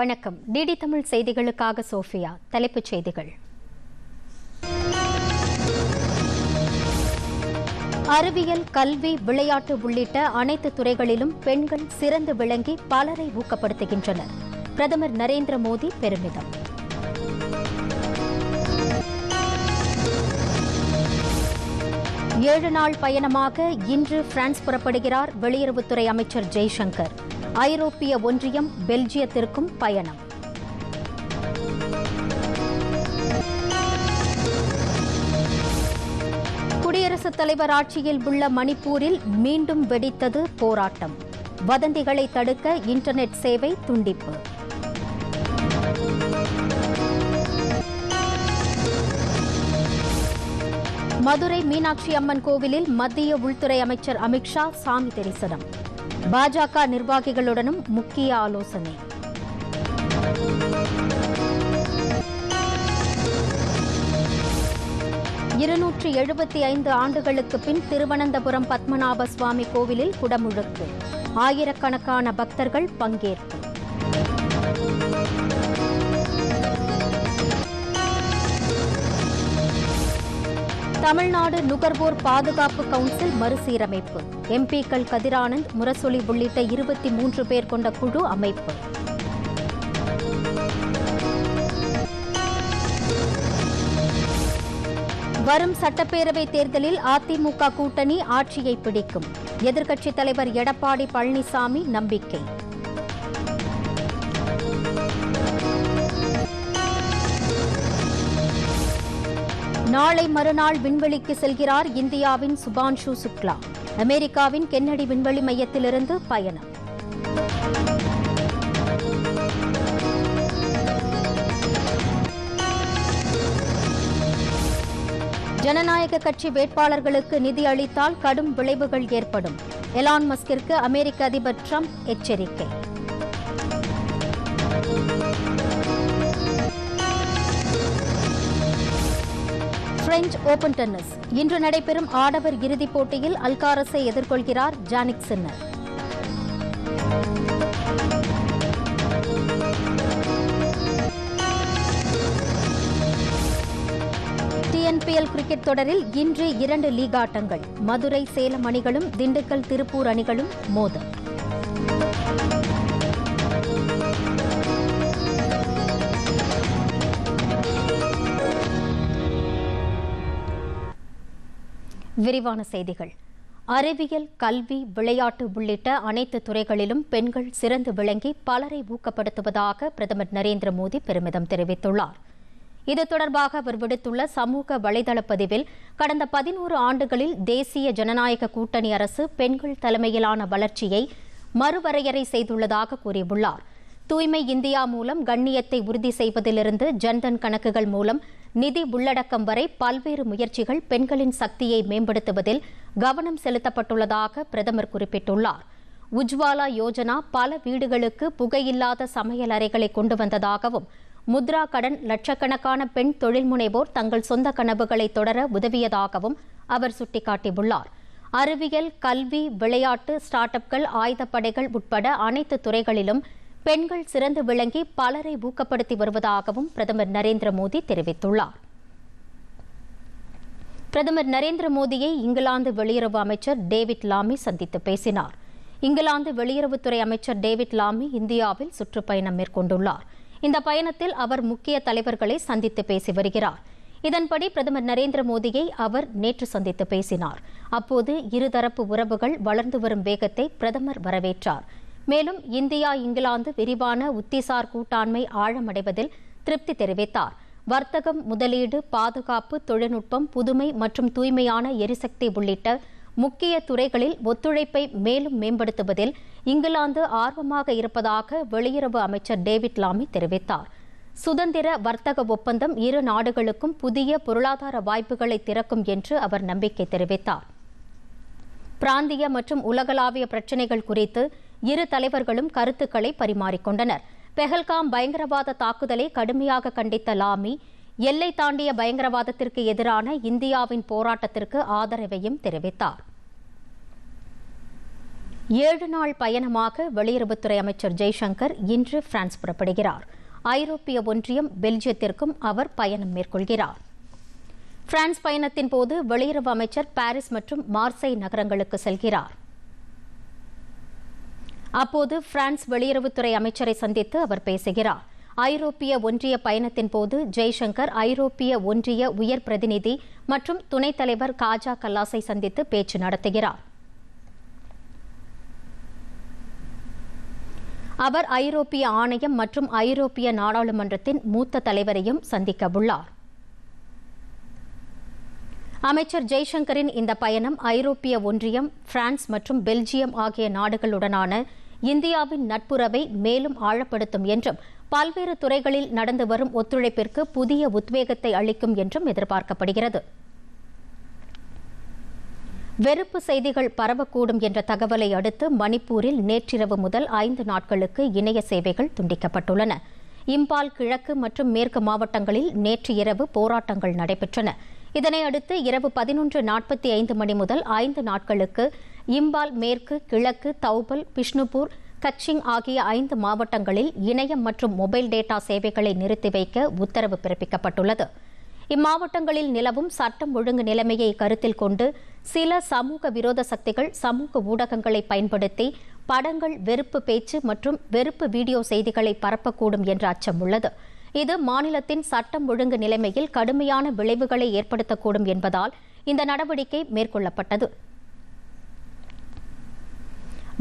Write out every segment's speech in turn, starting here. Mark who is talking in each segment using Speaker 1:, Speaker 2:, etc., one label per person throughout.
Speaker 1: வணக்கம் டிடி தமிழ் செய்திகளுக்காக சோஃபியா தலைப்புச் செய்திகள் அறிவியல் கல்வி விளையாட்டு உள்ளிட்ட அனைத்து துறைகளிலும் பெண்கள் சிறந்து விளங்கி பலரை ஊக்கப்படுத்துகின்றனர் பிரதமர் நரேந்திர மோடி பெருமிதம் ஏழு நாள் பயணமாக இன்று பிரான்ஸ் புறப்படுகிறார் வெளியுறவுத்துறை அமைச்சர் ஜெய்சங்கர் ஐரோப்பிய ஒன்றியம் பெல்ஜியத்திற்கும் பயணம் குடியரசுத் தலைவர் ஆட்சியில் உள்ள மணிப்பூரில் மீண்டும் வெடித்தது போராட்டம் வதந்திகளை தடுக்க இன்டர்நெட் சேவை துண்டிப்பு மதுரை மீனாட்சி அம்மன் கோவிலில் மத்திய உள்துறை அமைச்சர் அமித்ஷா சாமி தரிசனம் பாஜக நிர்வாகிகளுடனும் முக்கிய ஆலோசனை இருநூற்றி எழுபத்தி ஐந்து ஆண்டுகளுக்கு பின் திருவனந்தபுரம் பத்மநாப சுவாமி கோவிலில் குடமுழுக்கு ஆயிரக்கணக்கான பக்தர்கள் பங்கேற்பு தமிழ்நாடு நுகர்வோர் பாதுகாப்பு கவுன்சில் மறுசீரமைப்பு எம்பிக்கள் கதிரானந்த் முரசொலி உள்ளிட்ட இருபத்தி மூன்று பேர் கொண்ட குழு அமைப்பு வரும் சட்டப்பேரவை தேர்தலில் அதிமுக கூட்டணி ஆட்சியை பிடிக்கும் எதிர்க்கட்சித் தலைவர் எடப்பாடி பழனிசாமி நம்பிக்கை நாளை மறுநாள் விண்வெளிக்கு செல்கிறார் இந்தியாவின் சுபான்ஷு சுக்லா அமெரிக்காவின் கென்னடி விண்வெளி மையத்திலிருந்து பயணம் ஜனநாயக கட்சி வேட்பாளர்களுக்கு நிதி அளித்தால் கடும் விளைவுகள் ஏற்படும் எலான் மஸ்கிற்கு அமெரிக்க அதிபர் டிரம்ப் எச்சரிக்கை பிரெஞ்ச் ஓபன் டென்னிஸ் இன்று நடைபெறும் ஆடவர் இறுதிப் போட்டியில் அல்காரஸை எதிர்கொள்கிறார் ஜானிக் சின்னர் டிஎன்பிஎல் கிரிக்கெட் தொடரில் இன்று இரண்டு லீக் ஆட்டங்கள் மதுரை சேலம் அணிகளும் திண்டுக்கல் திருப்பூர் அணிகளும் மோதல் விரிவான செய்திகள் அறிவியல் கல்வி விளையாட்டு உள்ளிட்ட அனைத்து துறைகளிலும் பெண்கள் சிறந்து விளங்கி பலரை ஊக்கப்படுத்துவதாக பிரதமர் நரேந்திர மோடி பெருமிதம் தெரிவித்துள்ளார் இது தொடர்பாக அவர் விடுத்துள்ள சமூக வலைதள பதிவில் கடந்த பதினோரு ஆண்டுகளில் தேசிய ஜனநாயக கூட்டணி அரசு பெண்கள் தலைமையிலான வளர்ச்சியை மறுவரையறை செய்துள்ளதாக கூறியுள்ளார் தூய்மை இந்தியா மூலம் கண்ணியத்தை உறுதி செய்வதிலிருந்து ஜன்தன் கணக்குகள் மூலம் நிதி உள்ளடக்கம் வரை பல்வேறு முயற்சிகள் பெண்களின் சக்தியை மேம்படுத்துவதில் கவனம் செலுத்தப்பட்டுள்ளதாக பிரதமர் குறிப்பிட்டுள்ளார் உஜ்வாலா யோஜனா பல வீடுகளுக்கு புகையில்லாத சமையல் அறைகளை கொண்டு வந்ததாகவும் முத்ரா கடன் லட்சக்கணக்கான பெண் தொழில் முனைவோர் தங்கள் சொந்த கனவுகளை தொடர உதவியதாகவும் அவர் சுட்டிக்காட்டியுள்ளார் அறிவியல் கல்வி விளையாட்டு ஸ்டார்ட் அப்கள் ஆயுதப்படைகள் உட்பட அனைத்து துறைகளிலும் பெண்கள் சிறந்து விளங்கி பலரை ஊக்கப்படுத்தி வருவதாகவும் பிரதமர் நரேந்திர மோடி தெரிவித்துள்ளார் பிரதமர் நரேந்திர மோடியை இங்கிலாந்து வெளியுறவு அமைச்சர் டேவிட் லாமி சந்தித்து பேசினார் இங்கிலாந்து வெளியுறவுத்துறை அமைச்சர் டேவிட் லாமி இந்தியாவில் சுற்றுப்பயணம் மேற்கொண்டுள்ளார் இந்த பயணத்தில் அவர் முக்கிய தலைவர்களை சந்தித்து பேசி வருகிறார் இதன்படி பிரதமர் நரேந்திர மோடியை அவர் நேற்று சந்தித்து பேசினார் அப்போது இருதரப்பு உறவுகள் வளர்ந்து வரும் வேகத்தை பிரதமர் வரவேற்றார் மேலும் இந்தியா இங்கிலாந்து விரிவான உத்திசார் கூட்டாண்மை ஆழமடைவதில் திருப்தி தெரிவித்தார் வர்த்தகம் முதலீடு பாதுகாப்பு தொழில்நுட்பம் புதுமை மற்றும் தூய்மையான எரிசக்தி உள்ளிட்ட முக்கிய துறைகளில் ஒத்துழைப்பை மேலும் மேம்படுத்துவதில் இங்கிலாந்து ஆர்வமாக இருப்பதாக வெளியுறவு அமைச்சர் டேவிட் லாமி தெரிவித்தார் சுதந்திர வர்த்தக ஒப்பந்தம் இரு நாடுகளுக்கும் புதிய பொருளாதார வாய்ப்புகளை திறக்கும் என்று அவர் நம்பிக்கை தெரிவித்தார் பிராந்திய மற்றும் உலகளாவிய பிரச்சினைகள் குறித்து இரு தலைவர்களும் கருத்துக்களை பரிமாறிக்கொண்டனர் பெஹல்காம் பயங்கரவாத தாக்குதலை கடுமையாக கண்டித்த லாமி எல்லை தாண்டிய பயங்கரவாதத்திற்கு எதிரான இந்தியாவின் போராட்டத்திற்கு ஆதரவையும் தெரிவித்தார் ஏழு நாள் பயணமாக வெளியுறவுத்துறை அமைச்சர் ஜெய்சங்கர் இன்று பிரான்ஸ் புறப்படுகிறார் ஐரோப்பிய ஒன்றியம் பெல்ஜியத்திற்கும் அவர் பயணம் மேற்கொள்கிறார் பிரான்ஸ் பயணத்தின் போது வெளியுறவு அமைச்சர் பாரிஸ் மற்றும் மார்சை நகரங்களுக்கு செல்கிறார் அப்போது பிரான்ஸ் வெளியுறவுத்துறை அமைச்சரை சந்தித்து அவர் பேசுகிறார் ஐரோப்பிய ஒன்றிய பயணத்தின் போது ஜெய்சங்கர் ஐரோப்பிய ஒன்றிய உயர் பிரதிநிதி மற்றும் துணைத் தலைவர் காஜா கல்லாஸை சந்தித்து பேச்சு நடத்துகிறார் அவர் ஐரோப்பிய ஆணையம் மற்றும் ஐரோப்பிய நாடாளுமன்றத்தின் மூத்த தலைவரையும் சந்திக்கவுள்ளார் அமைச்சர் ஜெய்சங்கரின் இந்த பயணம் ஐரோப்பிய ஒன்றியம் பிரான்ஸ் மற்றும் பெல்ஜியம் ஆகிய நாடுகளுடனான இந்தியாவின் நட்புறவை மேலும் ஆழப்படுத்தும் என்றும் பல்வேறு துறைகளில் நடந்து வரும் ஒத்துழைப்பிற்கு புதிய உத்வேகத்தை அளிக்கும் என்றும் எதிர்பார்க்கப்படுகிறது வெறுப்பு செய்திகள் பரவக்கூடும் என்ற தகவலை அடுத்து மணிப்பூரில் நேற்றிரவு முதல் ஐந்து நாட்களுக்கு இணைய சேவைகள் துண்டிக்கப்பட்டுள்ளன இம்பால் கிழக்கு மற்றும் மேற்கு மாவட்டங்களில் நேற்று இரவு போராட்டங்கள் நடைபெற்றன இதனை அடுத்து இரவு பதினொன்று நாற்பத்தி ஐந்து மணி முதல் ஐந்து நாட்களுக்கு இம்பால் மேற்கு கிழக்கு தௌபல் பிஷ்ணுபூர் கச்சிங் ஆகிய ஐந்து மாவட்டங்களில் இணையம் மற்றும் மொபைல் டேட்டா சேவைகளை நிறுத்தி வைக்க உத்தரவு பிறப்பிக்கப்பட்டுள்ளது இம்மாவட்டங்களில் நிலவும் சட்டம் ஒழுங்கு நிலைமையை கருத்தில் கொண்டு சில சமூக விரோத சக்திகள் சமூக ஊடகங்களை பயன்படுத்தி படங்கள் வெறுப்பு பேச்சு மற்றும் வெறுப்பு வீடியோ செய்திகளை பரப்பக்கூடும் என்ற அச்சம் உள்ளது இது மாநிலத்தின் சட்டம் ஒழுங்கு நிலைமையில் கடுமையான விளைவுகளை ஏற்படுத்தக்கூடும் என்பதால் இந்த நடவடிக்கை மேற்கொள்ளப்பட்டது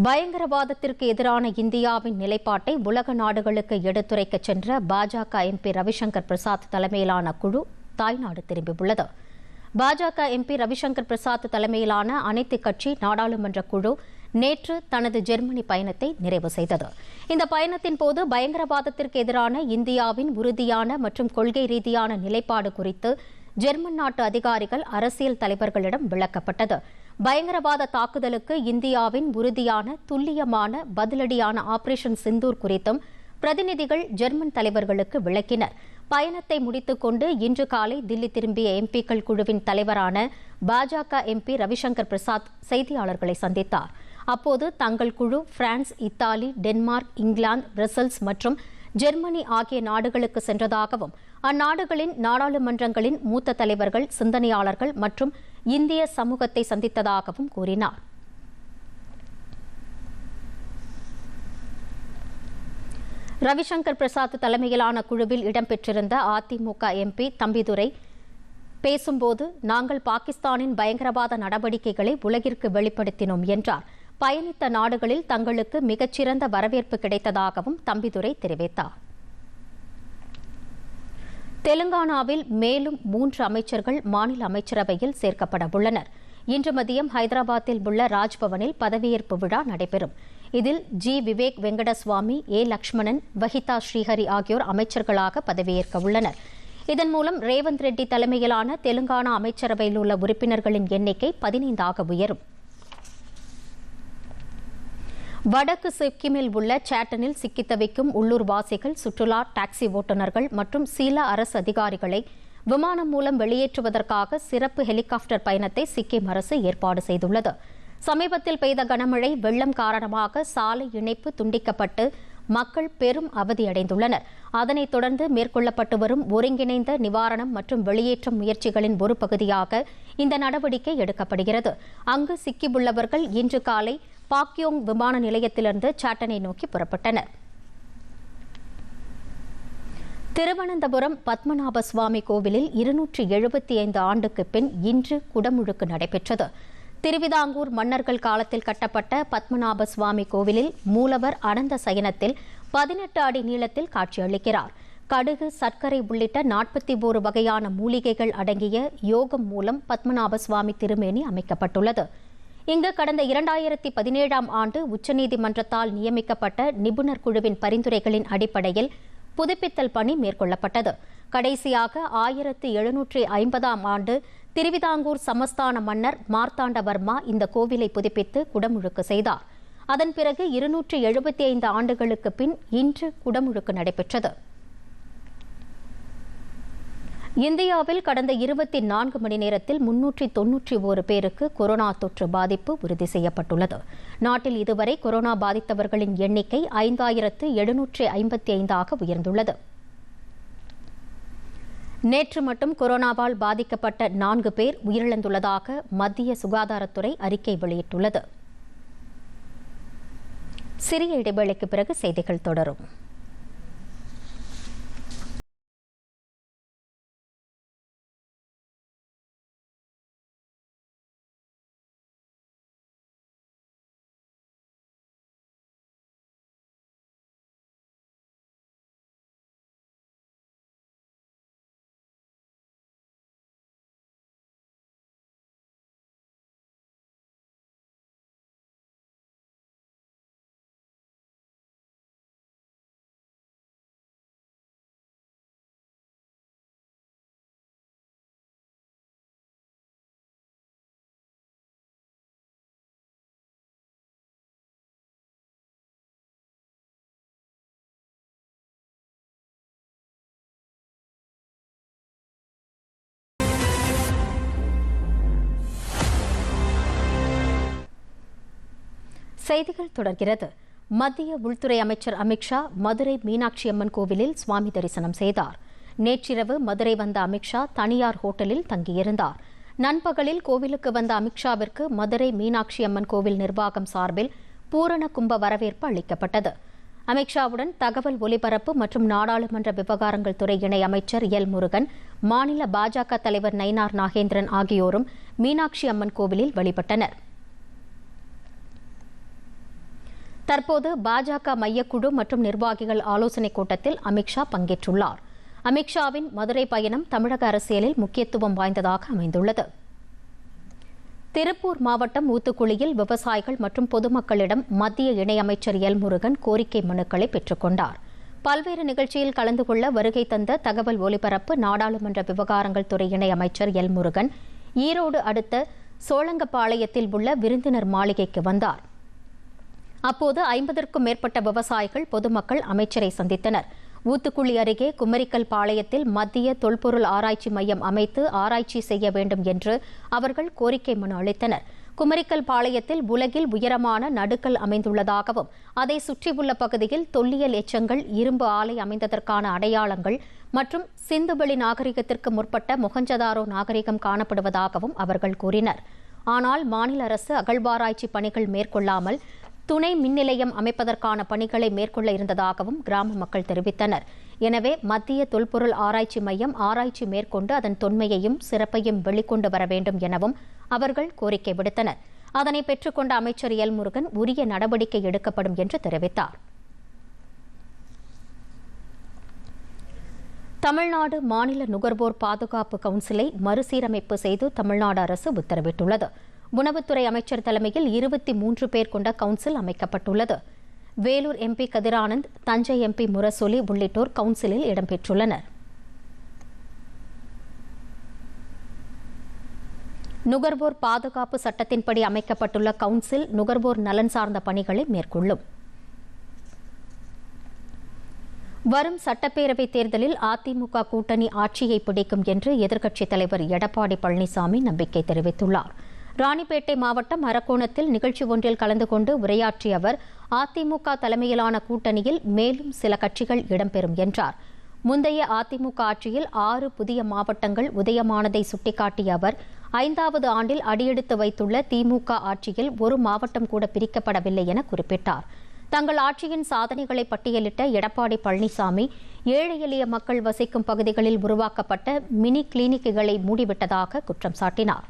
Speaker 1: பயங்கரவாதத்திற்கு எதிரான இந்தியாவின் நிலைப்பாட்டை உலக நாடுகளுக்கு எடுத்துரைக்க சென்ற பாஜக எம்பி ரவிசங்கர் பிரசாத் தலைமையிலான குழு தாய்நாடு திரும்பியுள்ளது பாஜக எம்பி ரவிசங்கர் பிரசாத் தலைமையிலான அனைத்து கட்சி நாடாளுமன்ற குழு நேற்று தனது ஜெர்மனி பயணத்தை நிறைவு செய்தது இந்த பயணத்தின் போது பயங்கரவாதத்திற்கு எதிரான இந்தியாவின் உறுதியான மற்றும் கொள்கை ரீதியான நிலைப்பாடு குறித்து ஜெர்மன் நாட்டு அதிகாரிகள் அரசியல் தலைவர்களிடம் விளக்கப்பட்டது பயங்கரவாத தாக்குதலுக்கு இந்தியாவின் உறுதியான துல்லியமான பதிலடியான ஆபரேஷன் சிந்தூர் குறித்தும் பிரதிநிதிகள் ஜெர்மன் தலைவர்களுக்கு விளக்கினர் பயணத்தை முடித்துக்கொண்டு இன்று காலை தில்லி திரும்பிய எம்பிக்கள் குழுவின் தலைவரான பாஜக எம்பி ரவிசங்கர் பிரசாத் செய்தியாளர்களை சந்தித்தார் அப்போது தங்கள் குழு France Italy Denmark England Brussels மற்றும் ஜெர்மனி ஆகிய நாடுகளுக்கு சென்றதாகவும் அந்நாடுகளின் நாடாளுமன்றங்களின் மூத்த தலைவர்கள் சிந்தனையாளர்கள் மற்றும் இந்திய சமூகத்தை சந்தித்ததாகவும் கூறினார் ரவிசங்கர் பிரசாத் தலைமையிலான குழுவில் இடம்பெற்றிருந்த அதிமுக எம்பி தம்பிதுரை பேசும்போது நாங்கள் பாகிஸ்தானின் பயங்கரவாத நடவடிக்கைகளை உலகிற்கு வெளிப்படுத்தினோம் என்றார் பயணித்த நாடுகளில் தங்களுக்கு மிகச்சிறந்த வரவேற்பு கிடைத்ததாகவும் தம்பிதுரை தெரிவித்தார் தெலுங்கானாவில் மேலும் மூன்று அமைச்சர்கள் மாநில அமைச்சரவையில் சேர்க்கப்பட உள்ளனர் இன்று மதியம் ஹைதராபாத்தில் உள்ள ராஜ்பவனில் பதவியேற்பு விழா நடைபெறும் இதில் ஜி விவேக் வெங்கடசுவாமி ஏ லக்ஷ்மணன் வஹிதா ஸ்ரீஹரி ஆகியோர் அமைச்சர்களாக பதவியேற்க உள்ளனர் இதன் மூலம் ரேவந்த் ரெட்டி தலைமையிலான தெலுங்கானா அமைச்சரவையில் உள்ள உறுப்பினர்களின் எண்ணிக்கை பதினைந்தாக உயரும் வடக்கு சிக்கிமில் உள்ள சேட்டனில் சிக்கி தவிக்கும் உள்ளூர்வாசிகள் சுற்றுலா டாக்ஸி ஓட்டுநர்கள் மற்றும் சில அரசு அதிகாரிகளை விமானம் மூலம் வெளியேற்றுவதற்காக சிறப்பு ஹெலிகாப்டர் பயணத்தை சிக்கிம் அரசு ஏற்பாடு செய்துள்ளது சமீபத்தில் பெய்த கனமழை வெள்ளம் காரணமாக சாலை இணைப்பு துண்டிக்கப்பட்டு மக்கள் பெரும் அவதியடைந்துள்ளனர் அதனைத் தொடர்ந்து மேற்கொள்ளப்பட்டு வரும் ஒருங்கிணைந்த நிவாரணம் மற்றும் வெளியேற்றும் முயற்சிகளின் ஒரு பகுதியாக இந்த நடவடிக்கை எடுக்கப்படுகிறது அங்கு சிக்கியுள்ளவர்கள் இன்று காலை பாக்யோங் விமான நிலையத்திலிருந்து சாட்டனை நோக்கி புறப்பட்டனர் திருவனந்தபுரம் பத்மநாப சுவாமி கோவிலில் இருநூற்றி எழுபத்தி ஐந்து ஆண்டுக்கு பின் இன்று குடமுழுக்கு நடைபெற்றது திருவிதாங்கூர் மன்னர்கள் காலத்தில் கட்டப்பட்ட பத்மநாப சுவாமி கோவிலில் மூலவர் அனந்த சயனத்தில் பதினெட்டு அடி நீளத்தில் காட்சியளிக்கிறார் கடுகு சர்க்கரை உள்ளிட்ட நாற்பத்தி ஓரு வகையான மூலிகைகள் அடங்கிய யோகம் மூலம் பத்மநாப சுவாமி திருமேனி அமைக்கப்பட்டுள்ளது இங்கு கடந்த இரண்டாயிரத்தி பதினேழாம் ஆண்டு உச்சநீதிமன்றத்தால் நியமிக்கப்பட்ட நிபுணர் குழுவின் பரிந்துரைகளின் அடிப்படையில் புதுப்பித்தல் பணி மேற்கொள்ளப்பட்டது கடைசியாக ஆயிரத்தி எழுநூற்றி ஐம்பதாம் ஆண்டு திருவிதாங்கூர் சமஸ்தான மன்னர் மார்த்தாண்டவர்மா இந்த கோவிலை புதுப்பித்து குடமுழுக்கு செய்தார் அதன் பிறகு இருநூற்றி எழுபத்தி ஐந்து ஆண்டுகளுக்கு பின் இன்று குடமுழுக்கு நடைபெற்றது இந்தியாவில் கடந்த இருபத்தி நான்கு மணி நேரத்தில் முன்னூற்றி தொன்னூற்றி ஒரு பேருக்கு கொரோனா தொற்று பாதிப்பு உறுதி செய்யப்பட்டுள்ளது நாட்டில் இதுவரை கொரோனா பாதித்தவர்களின் எண்ணிக்கை ஐந்தாயிரத்து எழுநூற்றி ஐம்பத்தி ஐந்தாக உயர்ந்துள்ளது நேற்று மட்டும் கொரோனாவால் பாதிக்கப்பட்ட நான்கு பேர் உயிரிழந்துள்ளதாக மத்திய சுகாதாரத்துறை அறிக்கை வெளியிட்டுள்ளது சிறிய இடைவேளைக்கு பிறகு செய்திகள் தொடரும் செய்திகள் தொடர்கிறது மத்திய உள்துறை அமைச்சர் அமித்ஷா மதுரை மீனாட்சி அம்மன் கோவிலில் சுவாமி தரிசனம் செய்தார் நேற்றிரவு மதுரை வந்த அமித்ஷா தனியார் ஹோட்டலில் தங்கியிருந்தார் நண்பகலில் கோவிலுக்கு வந்த அமித்ஷாவிற்கு மதுரை மீனாட்சி அம்மன் கோவில் நிர்வாகம் சார்பில் பூரண கும்ப வரவேற்பு அளிக்கப்பட்டது அமித்ஷாவுடன் தகவல் ஒலிபரப்பு மற்றும் நாடாளுமன்ற விவகாரங்கள் துறை இணை அமைச்சர் எல் முருகன் மாநில பாஜக தலைவர் நயினார் நாகேந்திரன் ஆகியோரும் மீனாட்சி அம்மன் கோவிலில் வழிபட்டனா் தற்போது பாஜக மையக்குழு மற்றும் நிர்வாகிகள் ஆலோசனைக் கூட்டத்தில் அமித்ஷா பங்கேற்றுள்ளார் அமித்ஷாவின் மதுரை பயணம் தமிழக அரசியலில் முக்கியத்துவம் வாய்ந்ததாக அமைந்துள்ளது திருப்பூர் மாவட்டம் ஊத்துக்குளியில் விவசாயிகள் மற்றும் பொதுமக்களிடம் மத்திய இணையமைச்சர் எல் முருகன் கோரிக்கை மனுக்களை பெற்றுக்கொண்டார் பல்வேறு நிகழ்ச்சியில் கலந்து கொள்ள வருகை தந்த தகவல் ஒலிபரப்பு நாடாளுமன்ற விவகாரங்கள் துறை இணையமைச்சர் எல் முருகன் ஈரோடு அடுத்த சோழங்கப்பாளையத்தில் உள்ள விருந்தினர் மாளிகைக்கு வந்தார் அப்போது ஐம்பதற்கும் மேற்பட்ட விவசாயிகள் பொதுமக்கள் அமைச்சரை சந்தித்தனர் ஊத்துக்குழி அருகே குமரிக்கல் பாளையத்தில் மத்திய தொல்பொருள் ஆராய்ச்சி மையம் அமைத்து ஆராய்ச்சி செய்ய வேண்டும் என்று அவர்கள் கோரிக்கை மனு அளித்தனர் குமரிக்கல் பாளையத்தில் உலகில் உயரமான நடுக்கல் அமைந்துள்ளதாகவும் அதை சுற்றியுள்ள பகுதியில் தொல்லியல் எச்சங்கள் இரும்பு ஆலை அமைந்ததற்கான அடையாளங்கள் மற்றும் சிந்துவெளி நாகரிகத்திற்கு முற்பட்ட மொகஞ்சதாரோ நாகரிகம் காணப்படுவதாகவும் அவர்கள் கூறினர் ஆனால் மாநில அரசு அகழ்வாராய்ச்சி பணிகள் மேற்கொள்ளாமல் துணை மின்நிலையம் அமைப்பதற்கான பணிகளை மேற்கொள்ள இருந்ததாகவும் கிராம மக்கள் தெரிவித்தனர் எனவே மத்திய தொல்பொருள் ஆராய்ச்சி மையம் ஆராய்ச்சி மேற்கொண்டு அதன் தொன்மையையும் சிறப்பையும் வெளிக்கொண்டு வர வேண்டும் எனவும் அவர்கள் கோரிக்கை விடுத்தனர் அதனை பெற்றுக்கொண்ட அமைச்சர் எல் முருகன் உரிய நடவடிக்கை எடுக்கப்படும் என்று தெரிவித்தார் தமிழ்நாடு மாநில நுகர்வோர் பாதுகாப்பு கவுன்சிலை மறுசீரமைப்பு செய்து தமிழ்நாடு அரசு உத்தரவிட்டுள்ளது உணவுத்துறை அமைச்சர் தலைமையில் இருபத்தி மூன்று பேர் கொண்ட கவுன்சில் அமைக்கப்பட்டுள்ளது வேலூர் எம்பி கதிரானந்த் தஞ்சை எம்பி முரசொலி உள்ளிட்டோர் கவுன்சிலில் இடம்பெற்றுள்ளனர் நுகர்வோர் பாதுகாப்பு சட்டத்தின்படி அமைக்கப்பட்டுள்ள கவுன்சில் நுகர்வோர் நலன் சார்ந்த பணிகளை மேற்கொள்ளும் வரும் சட்டப்பேரவை தேர்தலில் அதிமுக கூட்டணி ஆட்சியை பிடிக்கும் என்று எதிர்க்கட்சித் தலைவர் எடப்பாடி பழனிசாமி நம்பிக்கை தெரிவித்துள்ளாா் ராணிப்பேட்டை மாவட்டம் அரக்கோணத்தில் நிகழ்ச்சி ஒன்றில் கலந்து கொண்டு உரையாற்றிய அவர் அதிமுக தலைமையிலான கூட்டணியில் மேலும் சில கட்சிகள் இடம்பெறும் என்றார் முந்தைய அதிமுக ஆட்சியில் ஆறு புதிய மாவட்டங்கள் உதயமானதை சுட்டிக்காட்டிய அவர் ஐந்தாவது ஆண்டில் அடியெடுத்து வைத்துள்ள திமுக ஆட்சியில் ஒரு மாவட்டம் கூட பிரிக்கப்படவில்லை என குறிப்பிட்டார் தங்கள் ஆட்சியின் சாதனைகளை பட்டியலிட்ட எடப்பாடி பழனிசாமி ஏழை எளிய மக்கள் வசிக்கும் பகுதிகளில் உருவாக்கப்பட்ட மினி கிளினிக்குகளை மூடிவிட்டதாக குற்றம் சாட்டினார்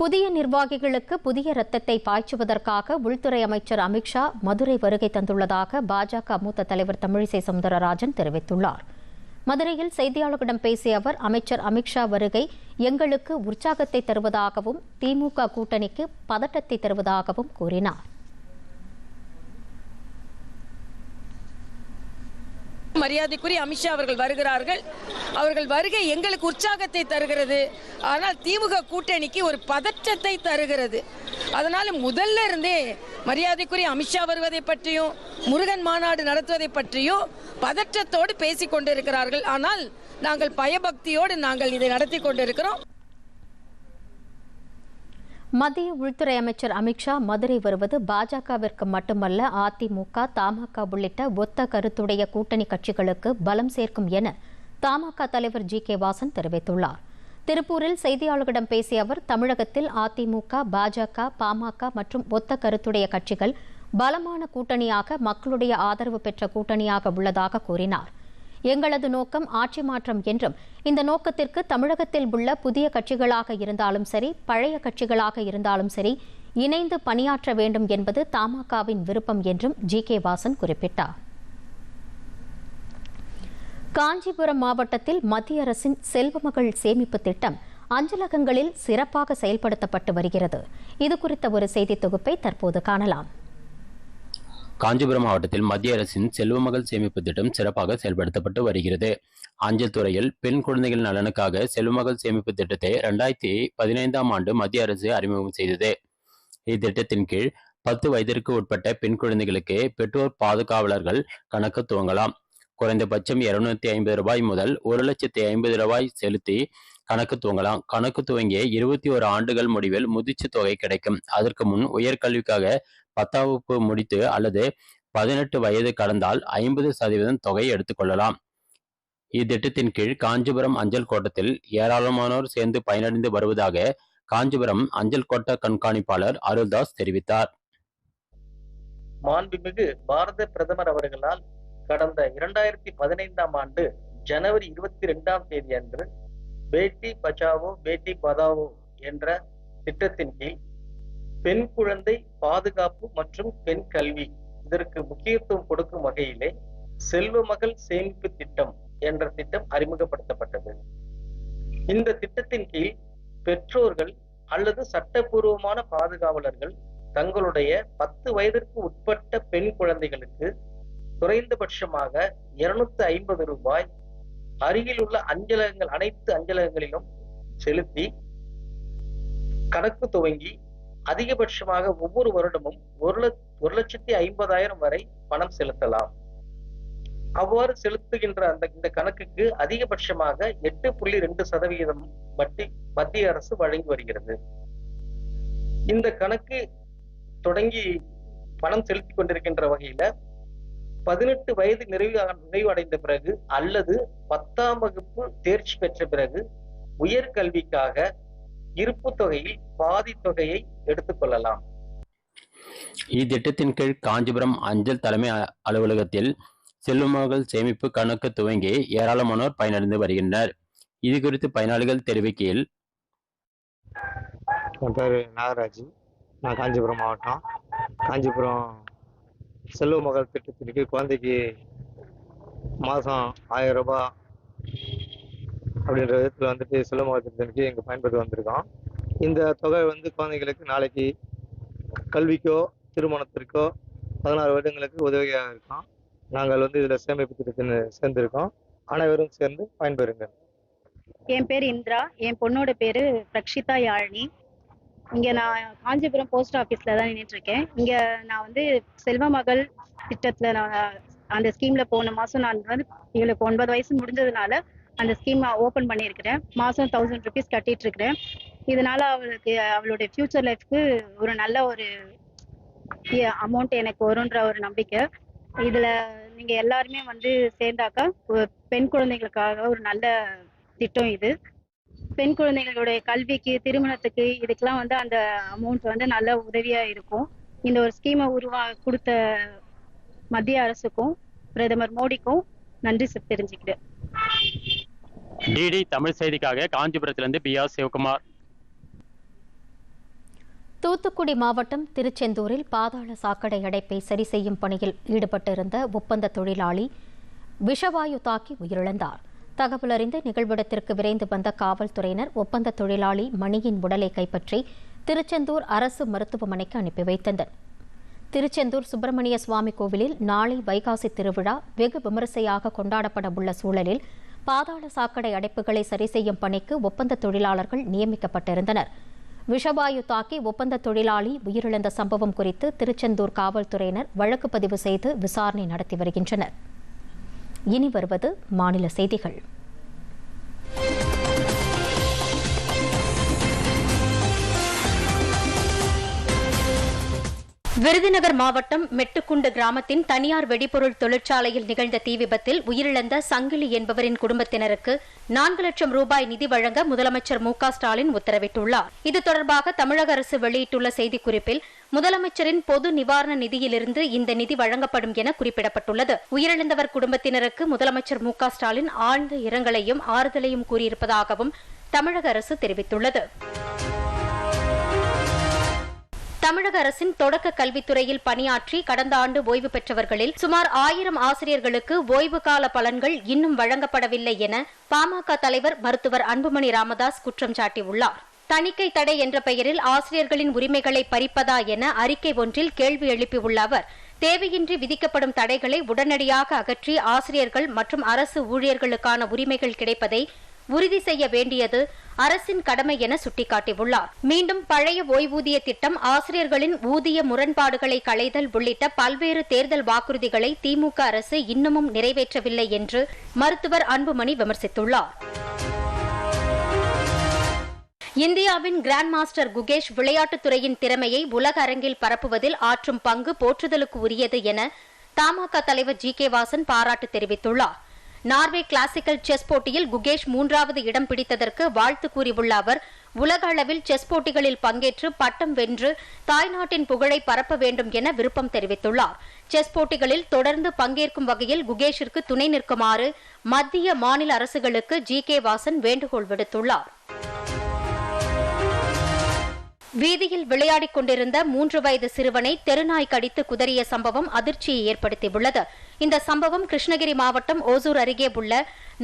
Speaker 1: புதிய நிர்வாகிகளுக்கு புதிய ரத்தத்தை பாய்ச்சுவதற்காக உள்துறை அமைச்சர் அமித்ஷா மதுரை வருகை தந்துள்ளதாக பாஜக மூத்த தலைவர் தமிழிசை சவுந்தரராஜன் தெரிவித்துள்ளார் மதுரையில் செய்தியாளர்களிடம் பேசிய அவர் அமைச்சர் அமித்ஷா வருகை எங்களுக்கு உற்சாகத்தை தருவதாகவும் திமுக கூட்டணிக்கு பதட்டத்தை தருவதாகவும் கூறினார்
Speaker 2: மரியாதைக்குரிய அமித்ஷா அவர்கள் வருகிறார்கள் அவர்கள் வருகை எங்களுக்கு உற்சாகத்தை தருகிறது ஆனால் திமுக கூட்டணிக்கு ஒரு பதற்றத்தை தருகிறது அதனால முதல்ல இருந்தே மரியாதைக்குரிய அமித்ஷா வருவதை பற்றியும் முருகன் மாநாடு நடத்துவதை பற்றியும் பதற்றத்தோடு பேசிக் கொண்டிருக்கிறார்கள் ஆனால் நாங்கள் பயபக்தியோடு நாங்கள் இதை நடத்தி கொண்டிருக்கிறோம்
Speaker 1: மத்திய உள்துறை அமைச்சர் அமித்ஷா மதுரை வருவது பாஜகவிற்கு மட்டுமல்ல அதிமுக தமாக உள்ளிட்ட ஒத்த கருத்துடைய கூட்டணி கட்சிகளுக்கு பலம் சேர்க்கும் என தமாக தலைவர் ஜி கே வாசன் தெரிவித்துள்ளார் திருப்பூரில் செய்தியாளர்களிடம் பேசிய அவர் தமிழகத்தில் அதிமுக பாஜக பாமக மற்றும் ஒத்த கருத்துடைய கட்சிகள் பலமான கூட்டணியாக மக்களுடைய ஆதரவு பெற்ற கூட்டணியாக உள்ளதாக கூறினார் எங்களது நோக்கம் ஆட்சி மாற்றம் என்றும் இந்த நோக்கத்திற்கு தமிழகத்தில் உள்ள புதிய கட்சிகளாக இருந்தாலும் சரி பழைய கட்சிகளாக இருந்தாலும் சரி இணைந்து பணியாற்ற வேண்டும் என்பது தமாகவின் விருப்பம் என்றும் ஜி கே வாசன் குறிப்பிட்டார் காஞ்சிபுரம் மாவட்டத்தில் மத்திய அரசின் செல்வமகள் சேமிப்பு திட்டம் அஞ்சலகங்களில் சிறப்பாக செயல்படுத்தப்பட்டு வருகிறது இது குறித்த ஒரு செய்தி தொகுப்பை தற்போது காணலாம்
Speaker 3: காஞ்சிபுரம் மாவட்டத்தில் மத்திய அரசின் செல்வ மகள் சேமிப்பு திட்டம் சிறப்பாக செயல்படுத்தப்பட்டு வருகிறது அஞ்சல் துறையில் பெண் குழந்தைகள் நலனுக்காக செல்வ மகள் சேமிப்பு திட்டத்தை இரண்டாயிரத்தி பதினைந்தாம் ஆண்டு மத்திய அரசு அறிமுகம் செய்தது இத்திட்டத்தின் கீழ் பத்து வயதிற்கு உட்பட்ட பெண் குழந்தைகளுக்கு பெற்றோர் பாதுகாவலர்கள் கணக்கு துவங்கலாம் குறைந்தபட்சம் இருநூத்தி ஐம்பது ரூபாய் முதல் ஒரு லட்சத்தி ஐம்பது ரூபாய் செலுத்தி கணக்கு துவங்கலாம் கணக்கு துவங்கிய இருபத்தி ஒரு ஆண்டுகள் முடிவில் முதிர்ச்சி தொகை கிடைக்கும் அதற்கு முன் உயர்கல்விக்காக பத்தாம் வகுப்பு முடித்து அல்லது பதினெட்டு வயது கடந்தால் ஐம்பது சதவீதம் தொகை எடுத்துக்கொள்ளலாம் இத்திட்டத்தின் கீழ் காஞ்சிபுரம் அஞ்சல் கோட்டத்தில் ஏராளமானோர் சேர்ந்து பயனடைந்து வருவதாக காஞ்சிபுரம் அஞ்சல் கோட்ட கண்காணிப்பாளர் அருள்தாஸ் தெரிவித்தார்
Speaker 4: மாண்புமிகு பாரத பிரதமர் அவர்களால் கடந்த இரண்டாயிரத்தி பதினைந்தாம் ஆண்டு ஜனவரி இருபத்தி ரெண்டாம் தேதி அன்று பேட்டி பச்சாவோ பேட்டி பதாவோ என்ற திட்டத்தின் கீழ் பெண் குழந்தை பாதுகாப்பு மற்றும் பெண் கல்வி இதற்கு முக்கியத்துவம் கொடுக்கும் வகையிலே செல்வ மகள் சேமிப்பு திட்டம் என்ற திட்டம் அறிமுகப்படுத்தப்பட்டது இந்த திட்டத்தின் கீழ் பெற்றோர்கள் அல்லது சட்டப்பூர்வமான பாதுகாவலர்கள் தங்களுடைய பத்து வயதிற்கு உட்பட்ட பெண் குழந்தைகளுக்கு குறைந்தபட்சமாக இருநூத்தி ஐம்பது ரூபாய் அருகில் உள்ள அஞ்சலகங்கள் அனைத்து அஞ்சலகங்களிலும் செலுத்தி கணக்கு துவங்கி அதிகபட்சமாக ஒவ்வொரு வருடமும் ஒரு ஒரு லட்சத்தி ஐம்பதாயிரம் வரை பணம் செலுத்தலாம் அவ்வாறு செலுத்துகின்ற அந்த இந்த கணக்குக்கு அதிகபட்சமாக எட்டு புள்ளி ரெண்டு சதவிகிதம் வட்டி மத்திய அரசு வழங்கி வருகிறது இந்த கணக்கு தொடங்கி பணம் செலுத்திக் கொண்டிருக்கின்ற வகையில பதினெட்டு வயது நிறைவு நிறைவடைந்த பிறகு அல்லது பத்தாம் வகுப்பு தேர்ச்சி பெற்ற பிறகு உயர்கல்விக்காக இருப்பு தொகையில் பாதி தொகையை எடுத்துக்கொள்ளலாம்
Speaker 3: இத்திட்டத்தின் கீழ் காஞ்சிபுரம் அஞ்சல் தலைமை அலுவலகத்தில் செல்லுமகள் சேமிப்பு கணக்கு துவங்கி ஏராளமானோர் பயனடைந்து வருகின்றனர் இது குறித்து பயனாளிகள் தெரிவிக்கையில்
Speaker 5: என் பேர் நாகராஜ் நான் காஞ்சிபுரம் மாவட்டம் காஞ்சிபுரம் செல்வ மகள் திட்டத்தின் குழந்தைக்கு மாதம் ஆயிரம் ரூபாய் அப்படின்ற விதத்தில் வந்துட்டு சுலமாக திட்டத்திற்கு எங்கள் பயன்பட்டு வந்திருக்கோம் இந்த தொகை வந்து குழந்தைகளுக்கு நாளைக்கு கல்விக்கோ திருமணத்திற்கோ பதினாறு வருடங்களுக்கு உதவியாக இருக்கும் நாங்கள் வந்து இதில் சேமிப்பு திட்டத்தின் சேர்ந்திருக்கோம் அனைவரும் சேர்ந்து பயன்பெறுங்க
Speaker 6: என் பேர் இந்திரா என் பொண்ணோட பேரு பிரக்ஷிதா யாழினி இங்க நான் காஞ்சிபுரம் போஸ்ட் ஆபீஸ்ல தான் நின்றுட்டு இருக்கேன் இங்க நான் வந்து செல்வ மகள் திட்டத்துல நான் அந்த ஸ்கீம்ல போன மாசம் நான் வந்து இவளுக்கு ஒன்பது வயசு முடிஞ்சதுனால அந்த ஸ்கீம் ஓப்பன் பண்ணியிருக்கிறேன் மாதம் தௌசண்ட் ருபீஸ் கட்டிட்டு இருக்கிறேன் இதனால அவளுக்கு அவளுடைய ஃபியூச்சர் லைஃப்க்கு ஒரு நல்ல ஒரு அமௌண்ட் எனக்கு வரும்ன்ற ஒரு நம்பிக்கை இதுல நீங்க எல்லாருமே வந்து சேர்ந்தாக்கா பெண் குழந்தைகளுக்காக ஒரு நல்ல திட்டம் இது பெண் குழந்தைகளுடைய கல்விக்கு திருமணத்துக்கு இதுக்கெல்லாம் வந்து அந்த அமௌண்ட் வந்து நல்ல உதவியா இருக்கும் இந்த ஒரு ஸ்கீமை உருவா கொடுத்த மத்திய அரசுக்கும் பிரதமர் மோடிக்கும் நன்றி தெரிஞ்சுக்கிட்டேன்
Speaker 7: டிடி தமிழ் செய்திக்காக காஞ்சிபுரத்திலிருந்து பி ஆர் சிவகுமார்
Speaker 1: தூத்துக்குடி மாவட்டம் திருச்செந்தூரில் பாதாள சாக்கடை அடைப்பை சரி செய்யும் பணியில் ஈடுபட்டிருந்த ஒப்பந்த தொழிலாளி விஷவாயு தாக்கி உயிரிழந்தார் தகவல் அறிந்து நிகழ்விடத்திற்கு விரைந்து வந்த காவல்துறையினர் ஒப்பந்த தொழிலாளி மணியின் உடலை கைப்பற்றி திருச்செந்தூர் அரசு மருத்துவமனைக்கு அனுப்பி வைத்தனர் திருச்செந்தூர் சுப்பிரமணிய சுவாமி கோவிலில் நாளை வைகாசி திருவிழா வெகு விமரிசையாக கொண்டாடப்பட உள்ள சூழலில் பாதாள சாக்கடை அடைப்புகளை சரி செய்யும் பணிக்கு ஒப்பந்த தொழிலாளர்கள் நியமிக்கப்பட்டிருந்தனர் விஷவாயு தாக்கி ஒப்பந்த தொழிலாளி உயிரிழந்த சம்பவம் குறித்து திருச்செந்தூர் காவல்துறையினர் வழக்கு பதிவு செய்து விசாரணை நடத்தி வருகின்றனர் இனி வருவது மாநில செய்திகள் விருதுநகர் மாவட்டம் மெட்டுக்குண்டு கிராமத்தின் தனியார் வெடிபொருள் தொழிற்சாலையில் நிகழ்ந்த தீ விபத்தில் உயிரிழந்த சங்கிலி என்பவரின் குடும்பத்தினருக்கு நான்கு லட்சம் ரூபாய் நிதி வழங்க முதலமைச்சர் மு ஸ்டாலின் உத்தரவிட்டுள்ளார் இது தொடர்பாக தமிழக அரசு வெளியிட்டுள்ள செய்திக்குறிப்பில் முதலமைச்சரின் பொது நிவாரண நிதியிலிருந்து இந்த நிதி வழங்கப்படும் என குறிப்பிடப்பட்டுள்ளது உயிரிழந்தவர் குடும்பத்தினருக்கு முதலமைச்சர் மு ஸ்டாலின் ஆழ்ந்த இரங்கலையும் ஆறுதலையும் கூறியிருப்பதாகவும் தமிழக அரசு தெரிவித்துள்ளது தமிழக அரசின் தொடக்க கல்வித்துறையில் பணியாற்றி கடந்த ஆண்டு ஓய்வு பெற்றவர்களில் சுமார் ஆயிரம் ஆசிரியர்களுக்கு ஓய்வு கால பலன்கள் இன்னும் வழங்கப்படவில்லை என பாமக தலைவர் மருத்துவர் அன்புமணி ராமதாஸ் குற்றம் சாட்டியுள்ளார் தணிக்கை தடை என்ற பெயரில் ஆசிரியர்களின் உரிமைகளை பறிப்பதா என அறிக்கை ஒன்றில் கேள்வி எழுப்பியுள்ள அவர் தேவையின்றி விதிக்கப்படும் தடைகளை உடனடியாக அகற்றி ஆசிரியர்கள் மற்றும் அரசு ஊழியர்களுக்கான உரிமைகள் கிடைப்பதை உறுதி செய்ய வேண்டியது அரசின் கடமை என சுட்டிக்காட்டியுள்ளார் மீண்டும் பழைய ஓய்வூதிய திட்டம் ஆசிரியர்களின் ஊதிய முரண்பாடுகளை களைதல் உள்ளிட்ட பல்வேறு தேர்தல் வாக்குறுதிகளை திமுக அரசு இன்னமும் நிறைவேற்றவில்லை என்று மருத்துவர் அன்புமணி விமர்சித்துள்ளார் இந்தியாவின் கிராண்ட் மாஸ்டர் குகேஷ் விளையாட்டுத்துறையின் திறமையை உலக அரங்கில் பரப்புவதில் ஆற்றும் பங்கு போற்றுதலுக்கு உரியது என தமாக தலைவர் ஜி கே வாசன் பாராட்டு தெரிவித்துள்ளார் நார்வே கிளாசிக்கல் செஸ் போட்டியில் குகேஷ் மூன்றாவது இடம் பிடித்ததற்கு வாழ்த்து கூறியுள்ள அவர் உலக அளவில் செஸ் போட்டிகளில் பங்கேற்று பட்டம் வென்று தாய்நாட்டின் புகழை பரப்ப வேண்டும் என விருப்பம் தெரிவித்துள்ளார் செஸ் போட்டிகளில் தொடர்ந்து பங்கேற்கும் வகையில் குகேஷிற்கு துணை நிற்குமாறு மத்திய மாநில அரசுகளுக்கு ஜி கே வாசன் வேண்டுகோள் விடுத்துள்ளார் வீதியில் விளையாடிக் கொண்டிருந்த மூன்று வயது சிறுவனை தெருநாய் கடித்து குதறிய சம்பவம் அதிர்ச்சியை ஏற்படுத்தியுள்ளது இந்த சம்பவம் கிருஷ்ணகிரி மாவட்டம் ஓசூர் அருகே உள்ள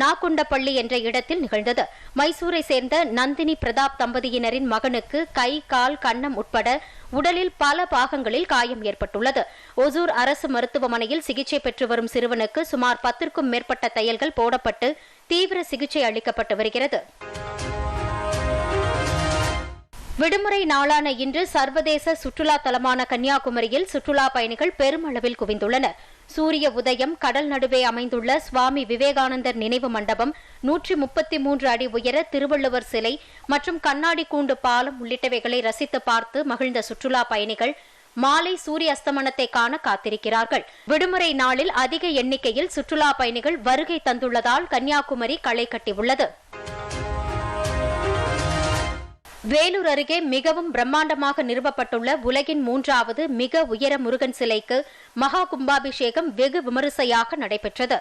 Speaker 1: நாக்குண்டப்பள்ளி என்ற இடத்தில் நிகழ்ந்தது மைசூரை சேர்ந்த நந்தினி பிரதாப் தம்பதியினரின் மகனுக்கு கை கால் கன்னம் உட்பட உடலில் பல பாகங்களில் காயம் ஏற்பட்டுள்ளது ஒசூர் அரசு மருத்துவமனையில் சிகிச்சை பெற்று வரும் சிறுவனுக்கு சுமார் பத்திற்கும் மேற்பட்ட தையல்கள் போடப்பட்டு தீவிர சிகிச்சை அளிக்கப்பட்டு வருகிறது விடுமுறை நாளான இன்று சர்வதேச சுற்றுலா தலமான கன்னியாகுமரியில் சுற்றுலா பயணிகள் பெருமளவில் குவிந்துள்ளனர் சூரிய உதயம் கடல் நடுவே அமைந்துள்ள சுவாமி விவேகானந்தர் நினைவு மண்டபம் நூற்றி முப்பத்தி மூன்று அடி உயர திருவள்ளுவர் சிலை மற்றும் கண்ணாடி கூண்டு பாலம் உள்ளிட்டவைகளை ரசித்து பார்த்து மகிழ்ந்த சுற்றுலா பயணிகள் மாலை சூரிய அஸ்தமனத்தை காண காத்திருக்கிறார்கள் விடுமுறை நாளில் அதிக எண்ணிக்கையில் சுற்றுலா பயணிகள் வருகை தந்துள்ளதால் கன்னியாகுமரி களை கட்டியுள்ளது வேலூர் அருகே மிகவும் பிரம்மாண்டமாக நிறுவப்பட்டுள்ள உலகின் மூன்றாவது மிக உயர முருகன் சிலைக்கு மகா கும்பாபிஷேகம் வெகு விமரிசையாக நடைபெற்றது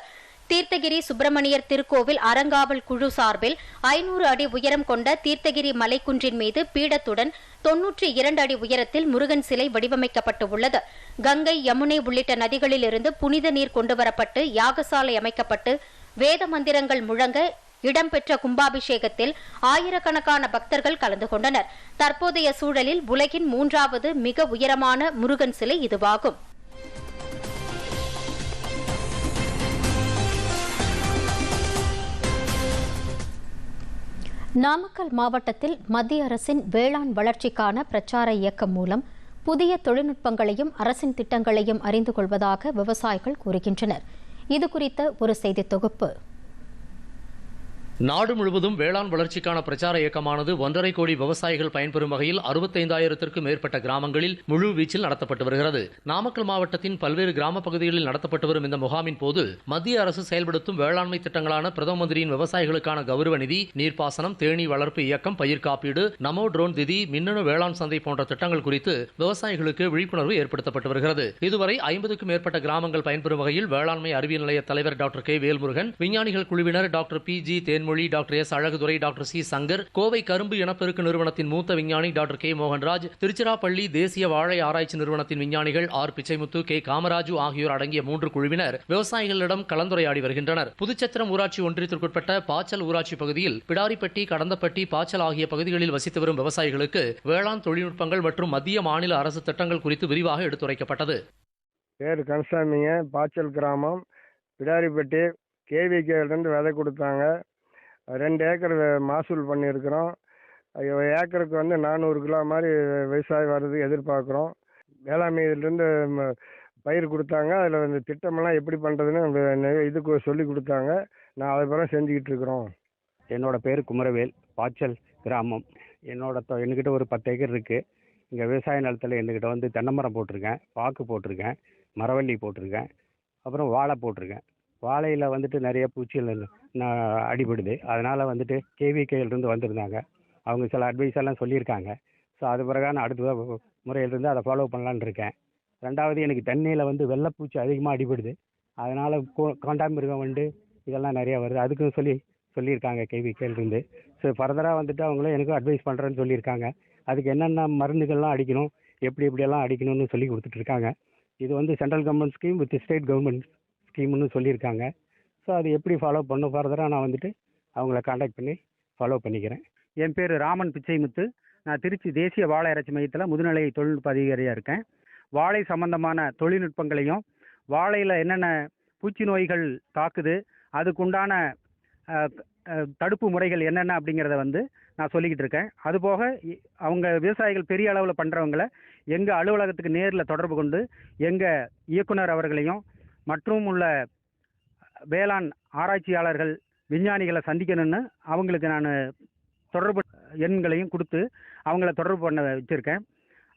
Speaker 1: தீர்த்தகிரி சுப்பிரமணியர் திருக்கோவில் அறங்காவல் குழு சார்பில் ஐநூறு அடி உயரம் கொண்ட தீர்த்தகிரி மலைக்குன்றின் மீது பீடத்துடன் தொன்னூற்றி இரண்டு அடி உயரத்தில் முருகன் சிலை வடிவமைக்கப்பட்டு உள்ளது கங்கை யமுனை உள்ளிட்ட நதிகளிலிருந்து புனித நீர் கொண்டுவரப்பட்டு யாகசாலை அமைக்கப்பட்டு வேத மந்திரங்கள் முழங்க இடம்பெற்ற கும்பாபிஷேகத்தில் ஆயிரக்கணக்கான பக்தர்கள் கலந்து கொண்டனர் தற்போதைய சூழலில் உலகின் மூன்றாவது மிக உயரமான முருகன் சிலை இதுவாகும் நாமக்கல் மாவட்டத்தில் மத்திய அரசின் வேளாண் வளர்ச்சிக்கான பிரச்சார இயக்கம் மூலம் புதிய தொழில்நுட்பங்களையும் அரசின் திட்டங்களையும் அறிந்து கொள்வதாக விவசாயிகள் கூறுகின்றனர் இது குறித்த ஒரு செய்தி தொகுப்பு
Speaker 7: நாடு முழுவதும் வேளாண் வளர்ச்சிக்கான பிரச்சார இயக்கமானது ஒன்றரை கோடி விவசாயிகள் பயன்பெறும் வகையில் அறுபத்தைந்தாயிரத்திற்கும் மேற்பட்ட கிராமங்களில் முழு வீச்சில் நடத்தப்பட்டு வருகிறது நாமக்கல் மாவட்டத்தின் பல்வேறு கிராம பகுதிகளில் நடத்தப்பட்டு வரும் இந்த முகாமின் போது மத்திய அரசு செயல்படுத்தும் வேளாண்மை திட்டங்களான பிரதம மந்திரியின் விவசாயிகளுக்கான கௌரவ நிதி நீர்ப்பாசனம் தேனி வளர்ப்பு இயக்கம் பயிர் காப்பீடு நமோ ட்ரோன் திதி மின்னணு வேளாண் சந்தை போன்ற திட்டங்கள் குறித்து விவசாயிகளுக்கு விழிப்புணர்வு ஏற்படுத்தப்பட்டு வருகிறது இதுவரை ஐம்பதுக்கும் மேற்பட்ட கிராமங்கள் பயன்பெறும் வகையில் வேளாண்மை அறிவியல் நிலைய தலைவர் டாக்டர் கே வேல்முருகன் விஞ்ஞானிகள் குழுவினர் doctor P G Then Venmozhi doctor S Azhaguthurai doctor C Shankar Kovai கரும்பு இனப்பெருக்கு நிறுவனத்தின் மூத்த விஞ்ஞானி டாக்டர் கே மோகன்ராஜ் திருச்சிராப்பள்ளி தேசிய வாழை ஆராய்ச்சி நிறுவனத்தின் விஞ்ஞானிகள் ஆர் பிச்சைமுத்து கே காமராஜு ஆகியோர் அடங்கிய மூன்று குழுவினர் விவசாயிகளிடம் கலந்துரையாடி வருகின்றனர் புதுச்சத்திரம் ஊராட்சி ஒன்றியத்திற்குட்பட்ட பாச்சல் ஊராட்சி பகுதியில் பிடாரிப்பட்டி கடந்தப்பட்டி பாச்சல் ஆகிய பகுதிகளில் வசித்து வரும் விவசாயிகளுக்கு வேளாண் தொழில்நுட்பங்கள் மற்றும் மத்திய மாநில அரசு திட்டங்கள் குறித்து விரிவாக எடுத்துரைக்கப்பட்டது
Speaker 8: பேர் கனசாமிங்க பாச்சல் கிராமம் பிடாரிப்பட்டி கேவிகேலேருந்து விதை கொடுத்தாங்க ரெண்டு ஏக்கர் மாசூல் பண்ணியிருக்கிறோம் ஏக்கருக்கு வந்து நானூறு கிலோ மாதிரி விவசாயம் வர்றது எதிர்பார்க்குறோம் வேளாண்மை பயிர் கொடுத்தாங்க அதில் வந்து திட்டமெல்லாம் எப்படி பண்ணுறதுன்னு இதுக்கு சொல்லி கொடுத்தாங்க நான் அதை பிறகு செஞ்சுக்கிட்டு இருக்கிறோம்
Speaker 9: என்னோடய பேர் குமரவேல் பாச்சல் கிராமம் என்னோட என்கிட்ட ஒரு பத்து ஏக்கர் இருக்குது இங்கே விவசாய நிலத்தில் என்கிட்ட வந்து தென்னை மரம் போட்டிருக்கேன் பாக்கு போட்டிருக்கேன் மரவள்ளி போட்டிருக்கேன் அப்புறம் வாழை போட்டிருக்கேன் வாழையில் வந்துட்டு நிறைய பூச்சிகள் நான் அடிபடுது அதனால் வந்துட்டு கேவிகேலேருந்து வந்திருந்தாங்க அவங்க சில அட்வைஸ் எல்லாம் சொல்லியிருக்காங்க ஸோ அது பிறகான அடுத்த முறையிலிருந்து அதை ஃபாலோ பண்ணலான் இருக்கேன் ரெண்டாவது எனக்கு தண்ணியில் வந்து வெள்ளைப்பூச்சி அதிகமாக அடிபடுது அதனால் கோ காண்டாமிருகம் வந்து இதெல்லாம் நிறையா வருது அதுக்கும் சொல்லி சொல்லியிருக்காங்க கேவிகேலேருந்து ஸோ ஃபர்தராக வந்துட்டு அவங்களும் எனக்கும் அட்வைஸ் பண்ணுறேன்னு சொல்லியிருக்காங்க அதுக்கு என்னென்ன மருந்துகள்லாம் அடிக்கணும் எப்படி எப்படியெல்லாம் அடிக்கணும்னு சொல்லி கொடுத்துட்ருக்காங்க இது வந்து central government scheme with state government ஸ்கீம்னு சொல்லியிருக்காங்க ஸோ அது எப்படி ஃபாலோ பண்ணும் ஃபர்தராக நான் வந்துட்டு அவங்கள காண்டாக்ட் பண்ணி ஃபாலோ பண்ணிக்கிறேன்
Speaker 10: என் பேர் ராமன் பிச்சைமுத்து நான் திருச்சி தேசிய வாழை இறைச்சி மையத்தில் முதுநிலை தொழில்நுட்ப அதிகாரியாக இருக்கேன் வாழை சம்பந்தமான தொழில்நுட்பங்களையும் வாழையில் என்னென்ன பூச்சி நோய்கள் தாக்குது அதுக்குண்டான தடுப்பு முறைகள் என்னென்ன அப்படிங்கிறத வந்து நான் சொல்லிக்கிட்டு இருக்கேன் அதுபோக அவங்க விவசாயிகள் பெரிய அளவில் பண்ணுறவங்கள எங்கள் அலுவலகத்துக்கு நேரில் தொடர்பு கொண்டு எங்கள் இயக்குனர் அவர்களையும் மற்றும் உள்ள வேளாண் ஆராய்ச்சியாளர்கள் விஞ்ஞானிகளை சந்திக்கணும்னு அவங்களுக்கு நான் தொடர்பு எண்களையும் கொடுத்து அவங்கள தொடர்பு பண்ண வச்சுருக்கேன்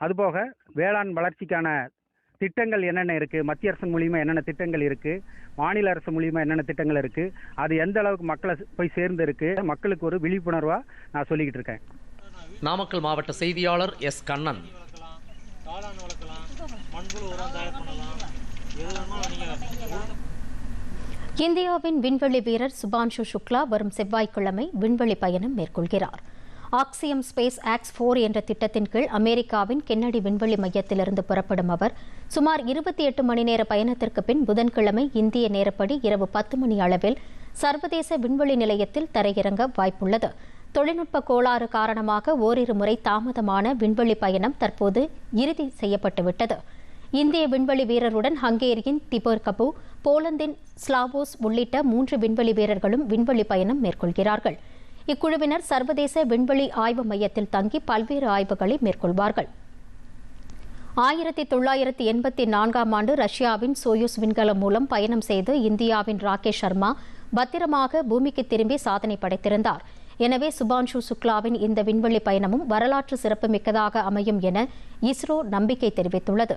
Speaker 10: அதுபோக வேளாண் வளர்ச்சிக்கான திட்டங்கள் என்னென்ன இருக்குது மத்திய அரசு மூலிமா என்னென்ன திட்டங்கள் இருக்குது மாநில அரசு மூலிமா என்னென்ன திட்டங்கள் இருக்குது அது எந்த அளவுக்கு மக்களை போய் சேர்ந்து இருக்குது மக்களுக்கு ஒரு விழிப்புணர்வாக நான் சொல்லிக்கிட்டு இருக்கேன்
Speaker 11: நாமக்கல் மாவட்ட செய்தியாளர் எஸ் கண்ணன் வளர்க்கலாம் மண்புழு உரம் தயார் பண்ணலாம்
Speaker 1: இந்தியாவின் விண்வெளி வீரர் சுபான்ஷு சுக்லா வரும் செவ்வாய்க்கிழமை விண்வெளி பயணம் மேற்கொள்கிறார் ஆக்சியம் ஸ்பேஸ் ஆக்ஸ் போர் என்ற திட்டத்தின் கீழ் அமெரிக்காவின் கென்னடி விண்வெளி மையத்திலிருந்து புறப்படும் அவர் சுமார் இருபத்தி எட்டு மணி நேர பயணத்திற்கு பின் புதன்கிழமை இந்திய நேரப்படி இரவு பத்து மணி அளவில் சர்வதேச விண்வெளி நிலையத்தில் தரையிறங்க வாய்ப்புள்ளது தொழில்நுட்ப கோளாறு காரணமாக ஓரிரு முறை தாமதமான விண்வெளி பயணம் தற்போது இறுதி செய்யப்பட்டுவிட்டது இந்திய விண்வெளி வீரருடன் ஹங்கேரியின் திபோர் கபு போலந்தின் ஸ்லாவோஸ் உள்ளிட்ட மூன்று விண்வெளி வீரர்களும் விண்வெளி பயணம் மேற்கொள்கிறார்கள் இக்குழுவினர் சர்வதேச விண்வெளி ஆய்வு மையத்தில் தங்கி பல்வேறு ஆய்வுகளை மேற்கொள்வார்கள் ஆயிரத்தி தொள்ளாயிரத்தி எண்பத்தி நான்காம் ஆண்டு ரஷ்யாவின் சோயூஸ் விண்கலம் மூலம் பயணம் செய்து இந்தியாவின் ராகேஷ் சர்மா பத்திரமாக பூமிக்கு திரும்பி சாதனை படைத்திருந்தார் எனவே சுபான்ஷு சுக்லாவின் இந்த விண்வெளி பயணமும் வரலாற்று சிறப்புமிக்கதாக அமையும் என இஸ்ரோ நம்பிக்கை தெரிவித்துள்ளது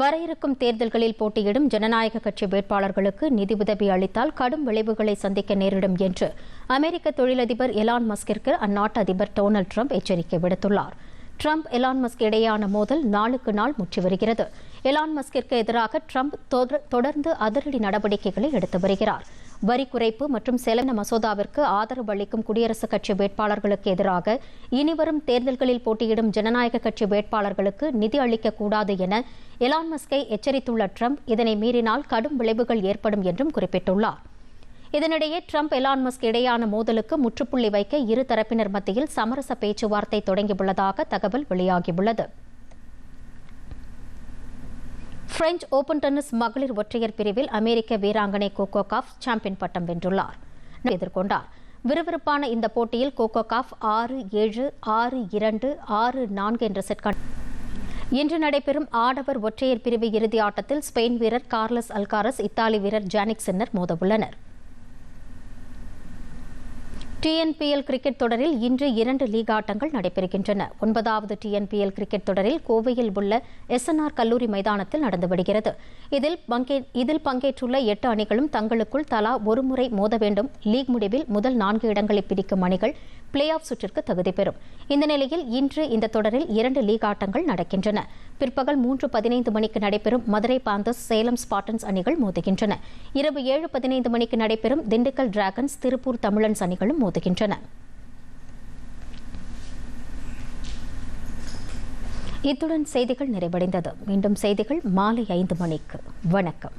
Speaker 1: வர இருக்கும் தேர்தல்களில் போட்டியிடும் ஜனநாயக கட்சி வேட்பாளர்களுக்கு நிதி உதவி அளித்தால் கடும் விளைவுகளை சந்திக்க நேரிடும் என்று அமெரிக்க தொழிலதிபர் எலான் மஸ்கிற்கு அந்நாட்டு அதிபர் டொனால்டு ட்ரம்ப் எச்சரிக்கை விடுத்துள்ளார் ட்ரம்ப் எலான் மஸ்க் இடையேயான மோதல் நாளுக்கு நாள் முற்றி வருகிறது எலான் மஸ்கிற்கு எதிராக ட்ரம்ப் தொடர்ந்து அதிரடி நடவடிக்கைகளை எடுத்து வருகிறார் வரி குறைப்பு மற்றும் செலவின மசோதாவிற்கு ஆதரவு அளிக்கும் குடியரசுக் கட்சி வேட்பாளர்களுக்கு எதிராக இனிவரும் தேர்தல்களில் போட்டியிடும் ஜனநாயக கட்சி வேட்பாளர்களுக்கு நிதி அளிக்கக்கூடாது என எலான் மஸ்கை எச்சரித்துள்ள ட்ரம்ப் இதனை மீறினால் கடும் விளைவுகள் ஏற்படும் என்றும் குறிப்பிட்டுள்ளார் இதனிடையே ட்ரம்ப் எலான் மஸ்க் இடையான மோதலுக்கு முற்றுப்புள்ளி வைக்க இரு தரப்பினர் மத்தியில் சமரச பேச்சுவார்த்தை தொடங்கியுள்ளதாக தகவல் வெளியாகியுள்ளது பிரெஞ்சு ஓபன் டென்னிஸ் மகளிர் ஒற்றையர் பிரிவில் அமெரிக்க வீராங்கனை கோகோ காஃப் சாம்பியன் பட்டம் வென்றுள்ளார் எதிர்கொண்டார் விறுவிறுப்பான இந்த போட்டியில் கோகோ காஃப் ஆறு ஏழு ஆறு இரண்டு ஆறு நான்கு என்ற செட் இன்று நடைபெறும் ஆடவர் ஒற்றையர் பிரிவு இறுதி ஆட்டத்தில் ஸ்பெயின் வீரர் கார்லஸ் அல்காரஸ் இத்தாலி வீரர் ஜானிக் சின்னர் மோதவுள்ளனர் டிஎன்பிஎல் கிரிக்கெட் தொடரில் இன்று இரண்டு லீக் ஆட்டங்கள் நடைபெறுகின்றன ஒன்பதாவது டிஎன்பிஎல் கிரிக்கெட் தொடரில் கோவையில் உள்ள எஸ்என்ஆர் கல்லூரி மைதானத்தில் நடந்து வருகிறது இதில் இதில் பங்கேற்றுள்ள எட்டு அணிகளும் தங்களுக்குள் தலா ஒருமுறை மோத வேண்டும் லீக் முடிவில் முதல் நான்கு இடங்களை பிரிக்கும் அணிகள் பிளே ஆஃப் சுற்றிற்கு தகுதி பெறும் இந்த நிலையில் இன்று இந்த தொடரில் இரண்டு லீக் ஆட்டங்கள் நடக்கின்றன பிற்பகல் மூன்று பதினைந்து மணிக்கு நடைபெறும் மதுரை பாந்தஸ் சேலம் ஸ்பாட்டன்ஸ் அணிகள் மோதுகின்றன இரவு ஏழு பதினைந்து மணிக்கு நடைபெறும் திண்டுக்கல் டிராகன்ஸ் திருப்பூர் தமிழன்ஸ் அணிகளும் மோதுகின்றன இத்துடன் செய்திகள் நிறைவடைந்தது மீண்டும் செய்திகள் மாலை ஐந்து மணிக்கு வணக்கம்